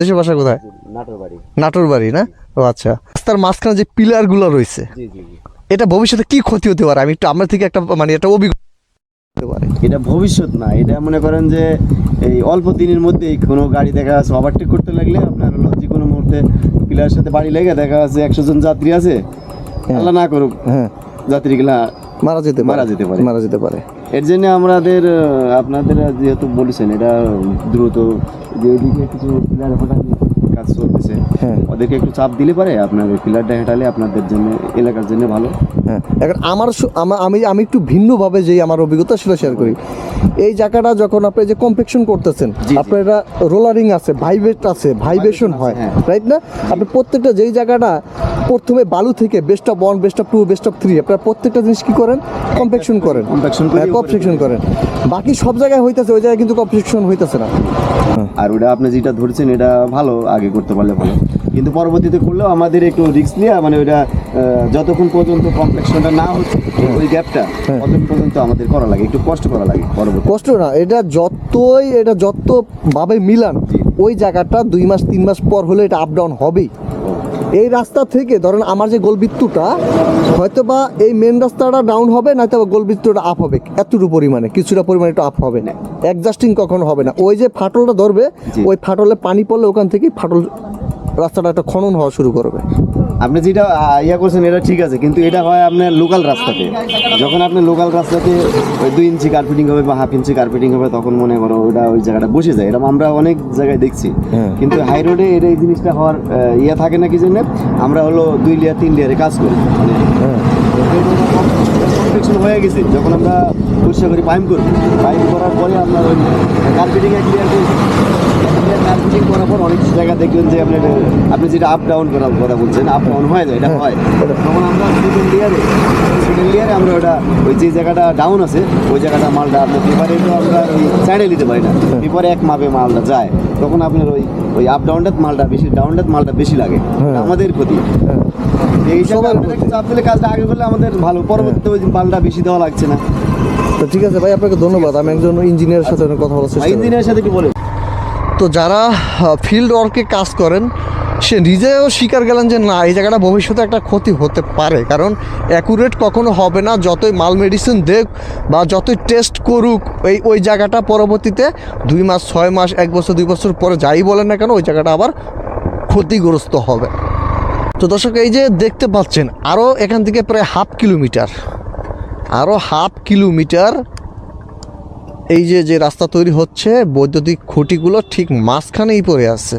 দেশের বাসা কোথায়? নাটোর বাড়ি। না? ও আচ্ছা। রাস্তার মাঝখানে যে পিলারগুলো রয়েছে জি জি জি। এটা ভবিষ্যতে কি ক্ষতি হতে পারে? আমি একটু আমরা থেকে একটা মানে একটা অভিজ্ঞতা পারে। এটা ভবিষ্যৎ না এটা মনে করেন যে এই অল্প দিনের মধ্যেই কোনো গাড়ি দেখা যাচ্ছে ওভারটেক করতে লাগলে আপনার হলো যে কোনো মুহূর্তে পিলার সাথে বাড়ি লেগে দেখা যাচ্ছে একশো জন যাত্রী আছে। আল্লাহ না করুক হ্যাঁ। যাত্রীগুলা মারা যেতে মারা যেতে পারে। মারা যেতে পারে। এর জন্য আমাদের আপনাদের যেহেতু বলেছেন এটা দ্রুত যে ওইদিকে কিছু পিলার হঠাৎ কাজ চলতেছে হ্যাঁ। ওদেরকে একটু চাপ দিলে পারে আপনার পিলারটা হেঁটালে আপনাদের জন্য এলাকার জন্য ভালো হ্যাঁ এখন আমার আমি আমি একটু ভিন্নভাবে যে আমার অভিজ্ঞতা সেটা শেয়ার করি এই জায়গাটা যখন আপনি যে কম্পেকশন করতেছেন। আপনার এটা রোলারিং আছে ভাইব্রেট আছে ভাইব্রেশন হয় হ্যাঁ। রাইট না আপনি প্রত্যেকটা যেই জায়গাটা প্রথমে বালু থেকে best of one best of two best of three আপনার প্রত্যেকটা জিনিস কি করেন? কম্পেকশন করেন। কম্পেকশন করেন। বাকি সব জায়গায় হইতেছে ওই জায়গায় কিন্তু কম্পেকশন হইতেছে না। আর ওটা আপনি যেটা ধরছেন এটা ভালো আগে করতে পারলে ভালো। কিন্তু পরবর্তীতে করলেও আমাদের একটু রিস্ক নিয়ে মানে ওটা আহ, যতক্ষণ পর্যন্ত কমপ্লেক্সনটা না হচ্ছে ওই গ্যাপটা হ্যাঁ। ততক্ষণ পর্যন্ত আমাদের করা লাগে একটু কষ্ট করা লাগে পরবর্তী। কষ্ট না এটা যতই এটা যত ভাবে মিলান ওই জায়গাটা দুই মাস তিন মাস পর হলে এটা আপ ডাউন হবেই। এই রাস্তা থেকে ধরেন আমার যে গোলবৃত্তটা হয়তো বা এই মেন রাস্তাটা ডাউন হবে না তো গোলবৃত্তটা আপ হবে। এতটুকু পরিমাণে কিছুটা পরিমাণে একটু আপ হবে না। অ্যাডজাস্টিং কখনো হবে না। ওই যে ফাটলটা ধরবে ওই ফাটলে পানি পড়লে ওখান থেকে ফাটল রাস্তাটা একটা খনন হওয়া শুরু করবে। আপনি যেটা ইয়া করছেন এটা ঠিক আছে কিন্তু এটা হয় আপনার লোকাল রাস্তাতে। যখন আপনি লোকাল রাস্তাতে ওই দুই ইঞ্চি কার্পেটিং হবে বা হাফ ইঞ্চি কার্পেটিং হবে তখন মনে করো ওটা ওই জায়গাটা বসে যায়। এরকম আমরা অনেক জায়গায় দেখছি। হ্যাঁ। কিন্তু হাই রোডে এটা এই জিনিসটা হওয়ার ইয়ে থাকে না কি জন্য? আমরা হলো দুই লেয়ার তিন লেয়ারে কাজ করি। হ্যাঁ। হয়ে গেছে যখন আমরা পরিষ্কার করি পাইপ করি পাইপ করার পরে আপনার ওই কার্পেটিং করার পর অনেক জায়গা দেখবেন যে আপনার আপনি যেটা আপ ডাউন করার কথা বলছেন আপ ডাউন হয়ে যায় এটা হ্যাঁ, হয়। তখন আমরা সেকেন্ড লেয়ারে সেকেন্ড লেয়ারে আমরা ওটা ওই যে জায়গাটা ডাউন আছে ওই জায়গাটা মালটা আপনার পেপারে তো আমরা ওই সাইডে নিতে পারি না। হ্যাঁ। পেপারে এক মাপে মালটা যায় তখন আপনার ওই ওই আপ ডাউনটাত মালটা বেশি ডাউনটাত মালটা বেশি লাগে। হ্যাঁ। আমাদের ক্ষতি। এই হিসাবে চাপ দিলে কাজটা আগে করলে আমাদের ভালো পরবর্তীতে ওই মালটা বেশি দেওয়া লাগছে না। তো ঠিক আছে ভাই আপনাকে ধন্যবাদ। আমি একজন ইঞ্জিনিয়ারের সাথে কথা বলার চেষ্টা। ইঞ্জিনিয়ারের সাথে কি বলে তো যারা ফিল্ড ওয়ার্কে কাজ করেন, সে নিজেও স্বীকার গেলেন যে না, এই জায়গাটা ভবিষ্যতে একটা ক্ষতি হতে পারে। কারণ অ্যাকুরেট কখনো হবে না, যতই মাল মেডিসিন দেখ বা যতই টেস্ট করুক ওই ওই জায়গাটা পরবর্তীতে দুই মাস, ছয় মাস, এক বছর, দুই বছর পরে যাই বলেন না কেন, ওই জায়গাটা আবার ক্ষতিগ্রস্ত হবে। তো দর্শক, এই যে দেখতে পাচ্ছেন আরও এখান থেকে প্রায় হাফ কিলোমিটার আরও হাফ কিলোমিটার এই যে যে রাস্তা তৈরি হচ্ছে বৈদ্যুতিক খুঁটিগুলো ঠিক মাঝখানেই পড়ে আছে।